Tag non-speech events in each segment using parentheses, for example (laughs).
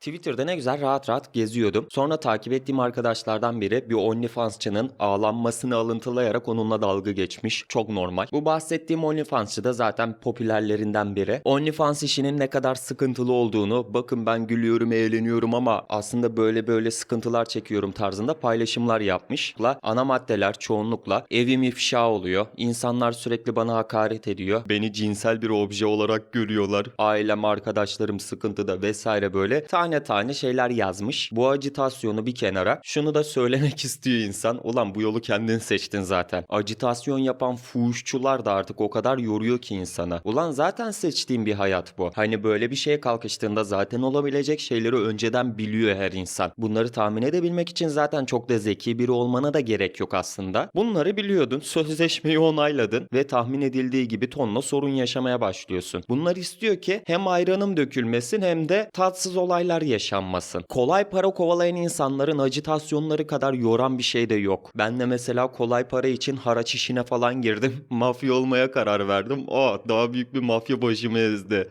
Twitter'da ne güzel rahat rahat geziyordum. Sonra takip ettiğim arkadaşlardan biri bir OnlyFans'çının ağlanmasını alıntılayarak onunla dalga geçmiş. Çok normal. Bu bahsettiğim OnlyFans'çı da zaten popülerlerinden biri. OnlyFans işinin ne kadar sıkıntılı olduğunu, bakın ben gülüyorum, eğleniyorum ama aslında böyle böyle sıkıntılar çekiyorum tarzında paylaşımlar yapmış. Ana maddeler çoğunlukla evim ifşa oluyor. İnsanlar sürekli bana hakaret ediyor. Beni cinsel bir obje olarak görüyorlar. Ailem, arkadaşlarım sıkıntıda vesaire böyle tane tane şeyler yazmış. Bu acitasyonu bir kenara şunu da söylemek (laughs) istiyor insan. Ulan bu yolu kendin seçtin zaten. Acitasyon yapan fuhuşçular da artık o kadar yoruyor ki insana. Ulan zaten seçtiğin bir hayat bu. Hani böyle bir şeye kalkıştığında zaten olabilecek şeyleri önceden biliyor her insan. Bunları tahmin edebilmek için zaten çok da zeki biri olmana da gerek yok aslında. Bunları biliyordun, (laughs) sözleşmeyi onayladın ve tahmin edildiği gibi tonla sorun yaşamaya başlıyorsun. Bunlar istiyor ki hem ayranım dökülmesin hem de tatsız olaylar yaşanmasın. Kolay para kovalayan insanların acitasyonları kadar yoran bir şey de yok. Ben de mesela kolay para için haraç işine falan girdim. (laughs) Mafya olmaya karar verdim. Aa daha büyük bir mafya başımı ezdi.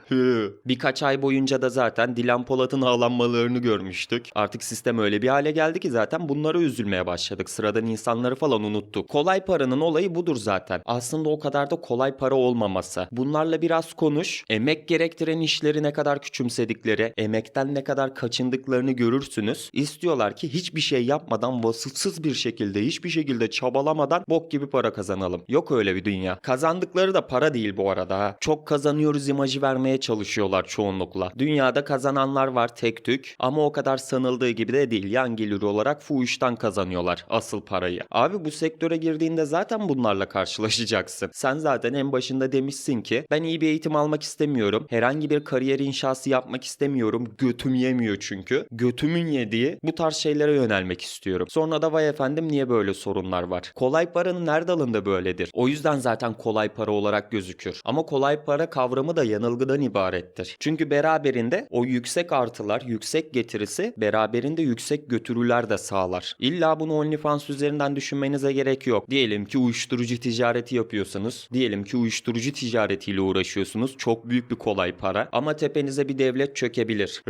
Birkaç ay boyunca da zaten Dilan Polat'ın ağlanmalarını görmüştük. Artık sistem öyle bir hale geldi ki zaten bunlara üzülmeye başladık. Sıradan insanları falan unuttuk. Kolay paranın olayı budur zaten. Aslında o kadar da kolay para olmaması. Bunlarla biraz konuş. Emek gerektiren işleri ne kadar küçümsedikleri, emekten ne kadar kaçındıklarını görürsünüz. İstiyorlar ki hiçbir şey yapmadan vasıfsız bir şekilde, hiçbir şekilde çabalamadan bok gibi para kazanalım. Yok öyle bir dünya. Kazandıkları da para değil bu arada. ha. Çok kazanıyoruz imajı vermeye çalışıyorlar çoğunlukla. Dünyada kazananlar var tek tük ama o kadar sanıldığı gibi de değil. Yan gelir olarak fuhuştan kazanıyorlar asıl parayı. Abi bu sektöre girdiğinde zaten bunlarla karşılaşacaksın. Sen zaten en başında demişsin ki ben iyi bir eğitim almak istemiyorum. Herhangi bir kariyer inşası yapmak istemiyorum. Götüm yemiyor çünkü. Götümün yediği bu tarz şeylere yönelmek istiyorum. Sonra da vay efendim niye böyle sorunlar var? Kolay paranın her dalında böyledir. O yüzden zaten kolay para olarak gözükür. Ama kolay para kavramı da yanılgıdan ibarettir. Çünkü beraberinde o yüksek artılar, yüksek getirisi beraberinde yüksek götürüler de sağlar. İlla bunu OnlyFans üzerinden düşünmenize gerek yok. Diyelim ki uyuşturucu ticareti yapıyorsunuz. Diyelim ki uyuşturucu ticaretiyle uğraşıyorsunuz. Çok büyük bir kolay para. Ama tepenize bir devlet çökebilir.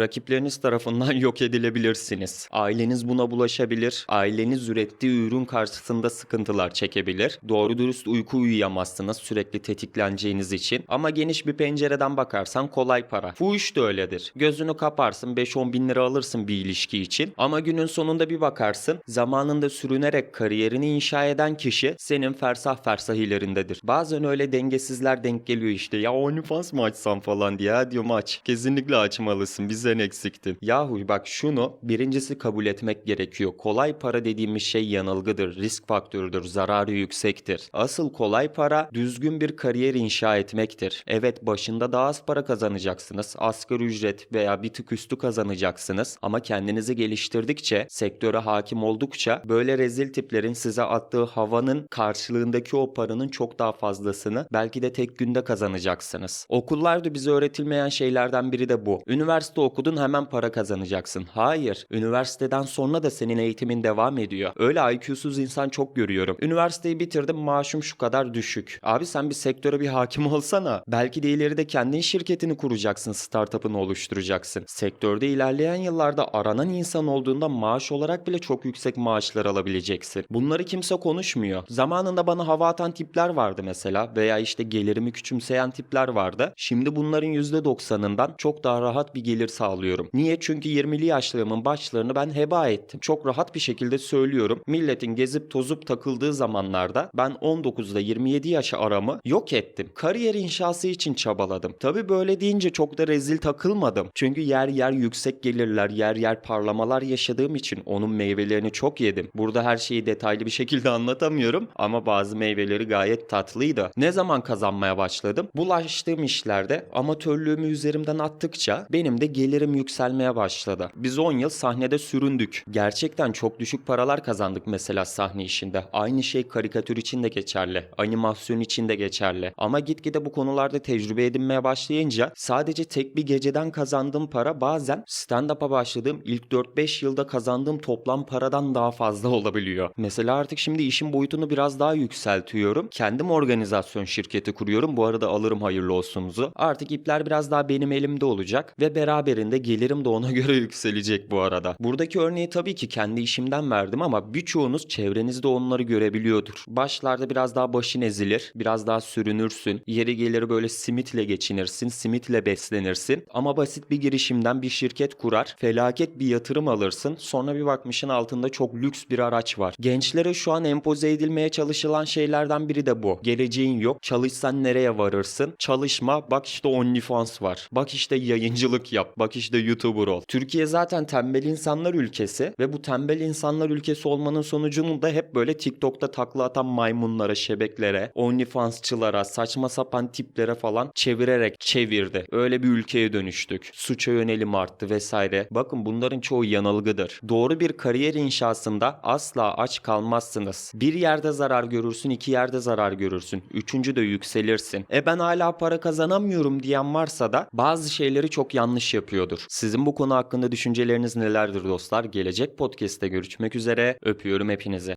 Rakipleriniz tarafından (laughs) yok edilebilirsiniz. Aileniz buna bulaşabilir. Aileniz ürettiği ürün karşısında sıkıntılar çekebilir. Doğru dürüst uyku uyuyamazsınız sürekli tetikleneceğiniz için. Ama geniş bir pencereden bakarsan kolay para. Fuhuş da öyledir. Gözünü kaparsın 5-10 bin lira alırsın bir ilişki için. Ama günün sonunda bir bakarsın zamanında sürünerek kariyerini inşa eden kişi senin fersah fersah ilerindedir. Bazen öyle dengesizler denk geliyor işte. Ya OnlyFans mı açsam falan diye. Ha diyorum aç. Kesinlikle açmalısın. Bizden eksiktin. Yahu bak şunu birincisi kabul etmek gerekiyor. Kolay para dediğimiz şey yanılgıdır. Risk faktörüdür. Zararı yüksektir. Asıl kolay para düzgün bir kariyer inşa etmektir. Evet başında daha az para kazanacaksınız. Asgari ücret veya bir tık üstü kazanacaksınız. Ama kendinizi geliştirdikçe, sektöre hakim oldukça böyle rezil tiplerin size attığı havanın karşılığındaki o paranın çok daha fazlasını belki de tek günde kazanacaksınız. Okullarda bize öğretilmeyen şeylerden biri de bu. Üniversite okudun hemen para kazanacaksın. Hayır. Üniversiteden sonra da senin eğitimin devam ediyor. Öyle IQ'suz insan çok görüyorum. Üniversiteyi bitirdim maaşım şu kadar düşük. Abi sen bir sektöre bir hakim olsana. Belki de ileride kendin şirketini kuracaksın, startup'ını oluşturacaksın. Sektörde ilerleyen yıllarda aranan insan olduğunda maaş olarak bile çok yüksek maaşlar alabileceksin. Bunları kimse konuşmuyor. Zamanında bana hava atan tipler vardı mesela veya işte gelirimi küçümseyen tipler vardı. Şimdi bunların %90'ından çok daha rahat bir gelir sağlıyorum. Niye? Çünkü 20'li yaşlarımın başlarını ben heba ettim. Çok rahat bir şekilde söylüyorum. Milletin gezip tozup takıldığı zamanlarda ben 19'da 27 yaş aramı yok ettim. Kariyer inşası için çabaladım. Tabi böyle deyince çok da rezil takılmadım. Çünkü yer yer yüksek gelirler, yer yer parlamalar yaşadığım için onun meyvelerini çok yedim. Burada her şeyi detaylı bir şekilde (laughs) anlatamıyorum ama bazı meyveleri gayet tatlıydı. Ne zaman kazanmaya başladım? Bulaştığım işlerde amatörlüğümü üzerimden attıkça benim de gelirim yükselmeye başladı. Biz 10 yıl sahnede süründük. Gerçekten çok düşük paralar kazandık mesela sahne işinde. Aynı şey karikatür için de geçerli. Animasyon için de geçerli. Ama gitgide bu konularda tecrübe edinmeye başlayınca sadece tek bir geceden kazandığım para bazen stand-up'a başladığım ilk 4-5 yılda kazandığım toplam paradan daha fazla olabiliyor. Mesela artık şimdi işin boyutunu biraz daha yükseltiyorum. Kendim organizasyon şirketi kuruyorum. Bu arada alırım hayırlı olsunuzu. Artık ipler biraz daha benim elimde olacak ve beraberinde gelir Gelirlerim de ona (laughs) göre yükselecek bu arada. Buradaki örneği tabii ki kendi işimden verdim ama birçoğunuz çevrenizde onları görebiliyordur. Başlarda biraz daha başın ezilir, biraz daha sürünürsün. Yeri gelir böyle simitle geçinirsin, simitle beslenirsin. Ama basit bir girişimden bir şirket kurar, felaket bir yatırım alırsın. Sonra bir bakmışın altında çok lüks bir araç var. Gençlere şu an empoze edilmeye çalışılan şeylerden biri de bu. Geleceğin yok, çalışsan nereye varırsın? Çalışma, bak işte OnlyFans var. Bak işte yayıncılık yap, bak işte YouTuber ol. Türkiye zaten tembel insanlar ülkesi ve bu tembel insanlar ülkesi olmanın sonucunu da hep böyle TikTok'ta takla atan maymunlara, şebeklere, OnlyFansçılara, saçma sapan tiplere falan çevirerek çevirdi. Öyle bir ülkeye dönüştük. Suça yönelim arttı vesaire. Bakın bunların çoğu yanılgıdır. Doğru bir kariyer inşasında asla aç kalmazsınız. Bir yerde zarar görürsün, iki yerde zarar görürsün. Üçüncü de yükselirsin. E ben hala para kazanamıyorum diyen varsa da bazı şeyleri çok yanlış yapıyordur. Sizin bu konu hakkında düşünceleriniz nelerdir dostlar? Gelecek podcast'te görüşmek üzere. Öpüyorum hepinizi.